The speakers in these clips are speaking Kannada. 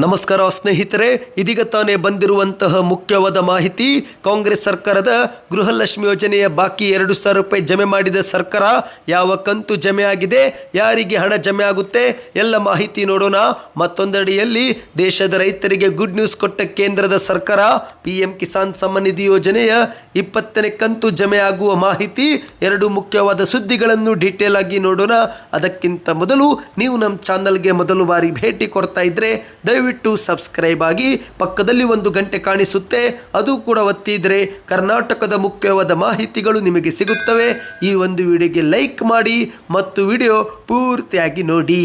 ನಮಸ್ಕಾರ ಸ್ನೇಹಿತರೆ, ಇದೀಗ ತಾನೇ ಬಂದಿರುವಂತಹ ಮುಖ್ಯವಾದ ಮಾಹಿತಿ, ಕಾಂಗ್ರೆಸ್ ಸರ್ಕಾರದ ಗೃಹಲಕ್ಷ್ಮಿ ಯೋಜನೆಯ ಬಾಕಿ ಎರಡು ಸಾವಿರ ರೂಪಾಯಿ ಜಮೆ ಮಾಡಿದ ಸರ್ಕಾರ ಯಾವ ಕಂತು ಜಮೆ ಆಗಿದೆ, ಯಾರಿಗೆ ಹಣ ಜಮೆ ಆಗುತ್ತೆ, ಎಲ್ಲ ಮಾಹಿತಿ ನೋಡೋಣ. ಮತ್ತೊಂದೆಡೆಯಲ್ಲಿ, ದೇಶದ ರೈತರಿಗೆ ಗುಡ್ ನ್ಯೂಸ್ ಕೊಟ್ಟ ಕೇಂದ್ರದ ಸರ್ಕಾರ ಪಿ ಎಂ ಕಿಸಾನ್ ಸಮ್ಮಾನ್ ನಿಧಿ ಯೋಜನೆಯ ಇಪ್ಪತ್ತನೇ ಕಂತು ಜಮೆ ಆಗುವ ಮಾಹಿತಿ, ಎರಡು ಮುಖ್ಯವಾದ ಸುದ್ದಿಗಳನ್ನು ಡೀಟೇಲ್ ಆಗಿ ನೋಡೋಣ. ಅದಕ್ಕಿಂತ ಮೊದಲು, ನೀವು ನಮ್ಮ ಚಾನಲ್ಗೆ ಮೊದಲು ಬಾರಿ ಭೇಟಿ ಕೊಡ್ತಾ ದಯವಿಟ್ಟು ಸಬ್ಸ್ಕ್ರೈಬ್ ಆಗಿ ಪಕ್ಕದಲ್ಲಿ ಒಂದು ಗಂಟೆ ಕಾಣಿಸುತ್ತೆ. ಅದು ಕೂಡ ಒತ್ತಿದರೆ ಕರ್ನಾಟಕದ ಮುಖ್ಯವಾದ ಮಾಹಿತಿಗಳು ನಿಮಗೆ ಸಿಗುತ್ತವೆ. ಈ ಒಂದು ವಿಡಿಯೋಗೆ ಲೈಕ್ ಮಾಡಿ ಮತ್ತು ವಿಡಿಯೋ ಪೂರ್ತಿಯಾಗಿ ನೋಡಿ.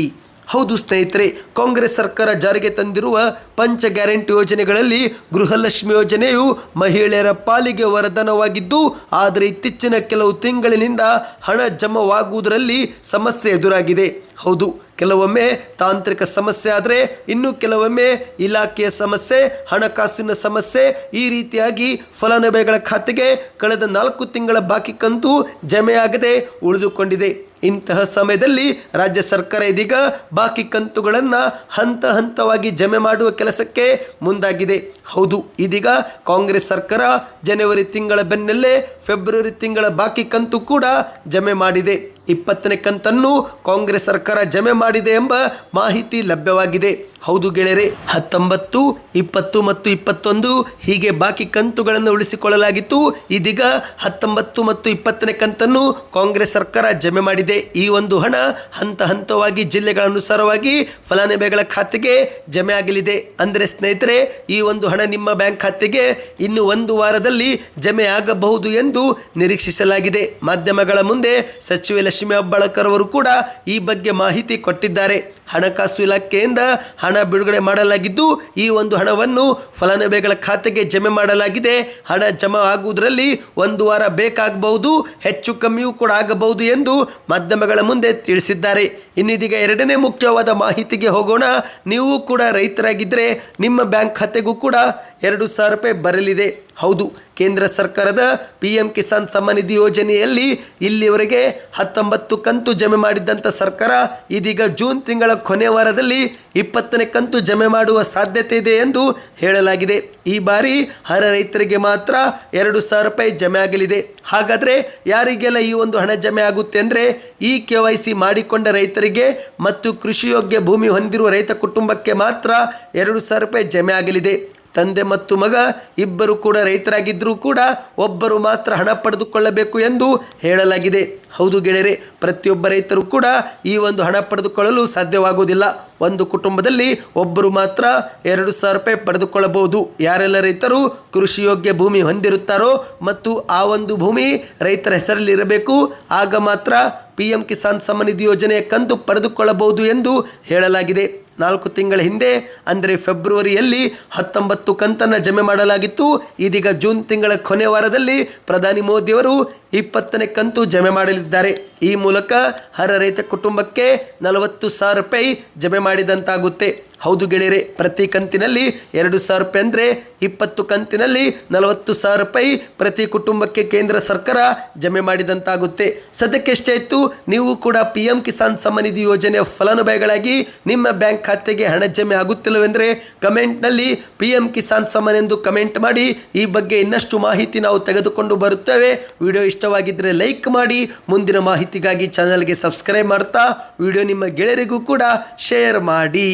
ಹೌದು ಸ್ನೇಹಿತರೆ, ಕಾಂಗ್ರೆಸ್ ಸರ್ಕಾರ ಜಾರಿಗೆ ತಂದಿರುವ ಪಂಚ ಗ್ಯಾರಂಟಿ ಯೋಜನೆಗಳಲ್ಲಿ ಗೃಹಲಕ್ಷ್ಮಿ ಯೋಜನೆಯು ಮಹಿಳೆಯರ ಪಾಲಿಗೆ ವರದಾನವಾಗಿದ್ದು, ಆದರೆ ಇತ್ತೀಚಿನ ಕೆಲವು ತಿಂಗಳಿನಿಂದ ಹಣ ಜಮವಾಗುವುದರಲ್ಲಿ ಸಮಸ್ಯೆ ಎದುರಾಗಿದೆ. ಹೌದು, ಕೆಲವೊಮ್ಮೆ ತಾಂತ್ರಿಕ ಸಮಸ್ಯೆ ಆದರೆ ಇನ್ನು ಕೆಲವೊಮ್ಮೆ ಇಲಾಖೆಯ ಸಮಸ್ಯೆ, ಹಣಕಾಸಿನ ಸಮಸ್ಯೆ, ಈ ರೀತಿಯಾಗಿ ಫಲಾನುಭವಿಗಳ ಖಾತೆಗೆ ಕಳೆದ ನಾಲ್ಕು ತಿಂಗಳ ಬಾಕಿ ಕಂತು ಜಮೆಯಾಗದೆ ಉಳಿದುಕೊಂಡಿದೆ. ಇಂತಹ ಸಮಯದಲ್ಲಿ ರಾಜ್ಯ ಸರ್ಕಾರ ಇದೀಗ ಬಾಕಿ ಕಂತುಗಳನ್ನು ಹಂತ ಹಂತವಾಗಿ ಜಮೆ ಮಾಡುವ ಕೆಲಸಕ್ಕೆ ಮುಂದಾಗಿದೆ. ಹೌದು, ಇದೀಗ ಕಾಂಗ್ರೆಸ್ ಸರ್ಕಾರ ಜನವರಿ ತಿಂಗಳ ಬೆನ್ನಲ್ಲೇ ಫೆಬ್ರವರಿ ತಿಂಗಳ ಬಾಕಿ ಕಂತು ಕೂಡ ಜಮೆ ಮಾಡಿದೆ. ಇಪ್ಪತ್ತನೇ ಕಂತನ್ನು ಕಾಂಗ್ರೆಸ್ ಸರ್ಕಾರ ಜಮೆ ಮಾಡಿದೆ ಎಂಬ ಮಾಹಿತಿ ಲಭ್ಯವಾಗಿದೆ. ಹೌದು ಗೆಳೆಯರೆ, ಹತ್ತೊಂಬತ್ತು, ಇಪ್ಪತ್ತು ಮತ್ತು ಇಪ್ಪತ್ತೊಂದು ಹೀಗೆ ಬಾಕಿ ಕಂತುಗಳನ್ನು ಉಳಿಸಿಕೊಳ್ಳಲಾಗಿತ್ತು. ಇದೀಗ ಹತ್ತೊಂಬತ್ತು ಮತ್ತು ಇಪ್ಪತ್ತನೇ ಕಂತನ್ನು ಕಾಂಗ್ರೆಸ್ ಸರ್ಕಾರ ಜಮೆ ಮಾಡಿದೆ. ಈ ಒಂದು ಹಣ ಹಂತ ಹಂತವಾಗಿ ಜಿಲ್ಲೆಗಳ ಅನುಸಾರವಾಗಿ ಫಲಾನುಭವಿಗಳ ಖಾತೆಗೆ ಜಮೆ ಆಗಲಿದೆ. ಅಂದರೆ ಸ್ನೇಹಿತರೆ, ಈ ಒಂದು ಹಣ ನಿಮ್ಮ ಬ್ಯಾಂಕ್ ಖಾತೆಗೆ ಇನ್ನು ಒಂದು ವಾರದಲ್ಲಿ ಜಮೆ ಆಗಬಹುದು ಎಂದು ನಿರೀಕ್ಷಿಸಲಾಗಿದೆ. ಮಾಧ್ಯಮಗಳ ಮುಂದೆ ಸಚಿವೆ ಲಕ್ಷ್ಮೀ ಅಬ್ಬಳಕರ್ ಅವರು ಕೂಡ ಈ ಬಗ್ಗೆ ಮಾಹಿತಿ ಕೊಟ್ಟಿದ್ದಾರೆ. ಹಣಕಾಸು ಇಲಾಖೆಯಿಂದ ಹಣ ಬಿಡುಗಡೆ ಮಾಡಲಾಗಿದ್ದು, ಈ ಒಂದು ಹಣವನ್ನು ಫಲಾನುಭವಿಗಳ ಖಾತೆಗೆ ಜಮೆ ಮಾಡಲಾಗಿದೆ. ಹಣ ಜಮಾ ಆಗುವುದರಲ್ಲಿ ಒಂದು ವಾರ ಬೇಕಾಗಬಹುದು, ಹೆಚ್ಚು ಕಮ್ಮಿಯೂ ಕೂಡ ಆಗಬಹುದು ಎಂದು ಮಾಧ್ಯಮಗಳ ಮುಂದೆ ತಿಳಿಸಿದ್ದಾರೆ. ಇನ್ನಿದೀಗ ಎರಡನೇ ಮುಖ್ಯವಾದ ಮಾಹಿತಿಗೆ ಹೋಗೋಣ. ನೀವು ಕೂಡ ರೈತರಾಗಿದ್ದರೆ ನಿಮ್ಮ ಬ್ಯಾಂಕ್ ಖಾತೆಗೂ ಕೂಡ ಎರಡು ಸಾವಿರ ರೂಪಾಯಿ ಬರಲಿದೆ. ಹೌದು, ಕೇಂದ್ರ ಸರ್ಕಾರದ ಪಿ ಎಂ ಕಿಸಾನ್ ಸಮ್ಮಾನ್ ಯೋಜನೆಯಲ್ಲಿ ಇಲ್ಲಿವರೆಗೆ ಹತ್ತೊಂಬತ್ತು ಕಂತು ಜಮೆ ಮಾಡಿದ್ದಂಥ ಸರ್ಕಾರ ಇದೀಗ ಜೂನ್ ತಿಂಗಳ ಕೊನೆ ವಾರದಲ್ಲಿ ಇಪ್ಪತ್ತನೇ ಕಂತು ಜಮೆ ಮಾಡುವ ಸಾಧ್ಯತೆ ಇದೆ ಎಂದು ಹೇಳಲಾಗಿದೆ. ಈ ಬಾರಿ ಹರ ರೈತರಿಗೆ ಮಾತ್ರ ಎರಡು ಸಾವಿರ ರೂಪಾಯಿ ಜಮೆ ಆಗಲಿದೆ. ಹಾಗಾದರೆ ಯಾರಿಗೆಲ್ಲ ಈ ಒಂದು ಹಣ ಜಮೆ ಆಗುತ್ತೆ ಅಂದರೆ ಈ ಕೆ ವೈ ಸಿ ಮಾಡಿಕೊಂಡ ರೈತರಿಗೆ ಮತ್ತು ಕೃಷಿಯೋಗ್ಯ ಭೂಮಿ ಹೊಂದಿರುವ ರೈತ ಕುಟುಂಬಕ್ಕೆ ಮಾತ್ರ ಎರಡು ಸಾವಿರ ರೂಪಾಯಿ ಜಮೆ ಆಗಲಿದೆ. ತಂದೆ ಮತ್ತು ಮಗ ಇಬ್ಬರು ಕೂಡ ರೈತರಾಗಿದ್ದರೂ ಕೂಡ ಒಬ್ಬರು ಮಾತ್ರ ಹಣ ಪಡೆದುಕೊಳ್ಳಬೇಕು ಎಂದು ಹೇಳಲಾಗಿದೆ. ಹೌದು ಗೆಳೆಯರೆ, ಪ್ರತಿಯೊಬ್ಬ ರೈತರು ಕೂಡ ಈ ಒಂದು ಹಣ ಪಡೆದುಕೊಳ್ಳಲು ಸಾಧ್ಯವಾಗುವುದಿಲ್ಲ. ಒಂದು ಕುಟುಂಬದಲ್ಲಿ ಒಬ್ಬರು ಮಾತ್ರ ಎರಡು ಸಾವಿರ ರೂಪಾಯಿ ಪಡೆದುಕೊಳ್ಳಬಹುದು. ಯಾರೆಲ್ಲ ರೈತರು ಕೃಷಿಯೋಗ್ಯ ಭೂಮಿ ಹೊಂದಿರುತ್ತಾರೋ ಮತ್ತು ಆ ಒಂದು ಭೂಮಿ ರೈತರ ಹೆಸರಲ್ಲಿರಬೇಕು ಆಗ ಮಾತ್ರ ಪಿ ಎಂ ಕಿಸಾನ್ ಸಮ್ಮಾನ್ ನಿಧಿ ಯೋಜನೆಯ ಕಂತು ಪಡೆದುಕೊಳ್ಳಬಹುದು ಎಂದು ಹೇಳಲಾಗಿದೆ. ನಾಲ್ಕು ತಿಂಗಳ ಹಿಂದೆ, ಅಂದರೆ ಫೆಬ್ರವರಿಯಲ್ಲಿ ಹತ್ತೊಂಬತ್ತು ಕಂತನ್ನು ಜಮೆ ಮಾಡಲಾಗಿತ್ತು. ಇದೀಗ ಜೂನ್ ತಿಂಗಳ ಕೊನೆ ವಾರದಲ್ಲಿ ಪ್ರಧಾನಿ ಮೋದಿಯವರು ಇಪ್ಪತ್ತನೇ ಕಂತು ಜಮೆ ಮಾಡಲಿದ್ದಾರೆ. ಈ ಮೂಲಕ ಹರ ರೈತ ಕುಟುಂಬಕ್ಕೆ ನಲವತ್ತು ಸಾವಿರ ರೂಪಾಯಿ ಜಮೆ ಮಾಡಿದಂತಾಗುತ್ತೆ. ಹೌದು ಗೆಳೆಯರೆ, ಪ್ರತಿ ಕಂತಿನಲ್ಲಿ ಎರಡು ಸಾವಿರ ರೂಪಾಯಿ ಅಂದರೆ ಇಪ್ಪತ್ತು ಕಂತಿನಲ್ಲಿ ನಲವತ್ತು ಸಾವಿರ ರೂಪಾಯಿ ಪ್ರತಿ ಕುಟುಂಬಕ್ಕೆ ಕೇಂದ್ರ ಸರ್ಕಾರ ಜಮೆ ಮಾಡಿದಂತಾಗುತ್ತೆ. ಸದ್ಯಕ್ಕೆ ಎಷ್ಟೇ ಇತ್ತು ನೀವು ಕೂಡ ಪಿ ಎಂ ಕಿಸಾನ್ ಸಮನಿಧಿ ನಿಧಿ ಯೋಜನೆಯ ಫಲಾನುಭವಿಗಳಾಗಿ ನಿಮ್ಮ ಬ್ಯಾಂಕ್ ಖಾತೆಗೆ ಹಣ ಜಮೆ ಆಗುತ್ತಿಲ್ಲವೆಂದರೆ ಕಮೆಂಟ್ನಲ್ಲಿ ಪಿ ಎಂ ಕಿಸಾನ್ ಸಮ್ಮನ್ ಎಂದು ಕಮೆಂಟ್ ಮಾಡಿ ಈ ಬಗ್ಗೆ ಇನ್ನಷ್ಟು ಮಾಹಿತಿ ನಾವು ತೆಗೆದುಕೊಂಡು ಬರುತ್ತೇವೆ. ವಿಡಿಯೋ ಇಷ್ಟವಾಗಿದ್ದರೆ ಲೈಕ್ ಮಾಡಿ, ಮುಂದಿನ ಮಾಹಿತಿಗಾಗಿ ಚಾನಲ್ಗೆ ಸಬ್ಸ್ಕ್ರೈಬ್ ಮಾಡ್ತಾ, ವಿಡಿಯೋ ನಿಮ್ಮ ಗೆಳೆಯರಿಗೂ ಕೂಡ ಶೇರ್ ಮಾಡಿ.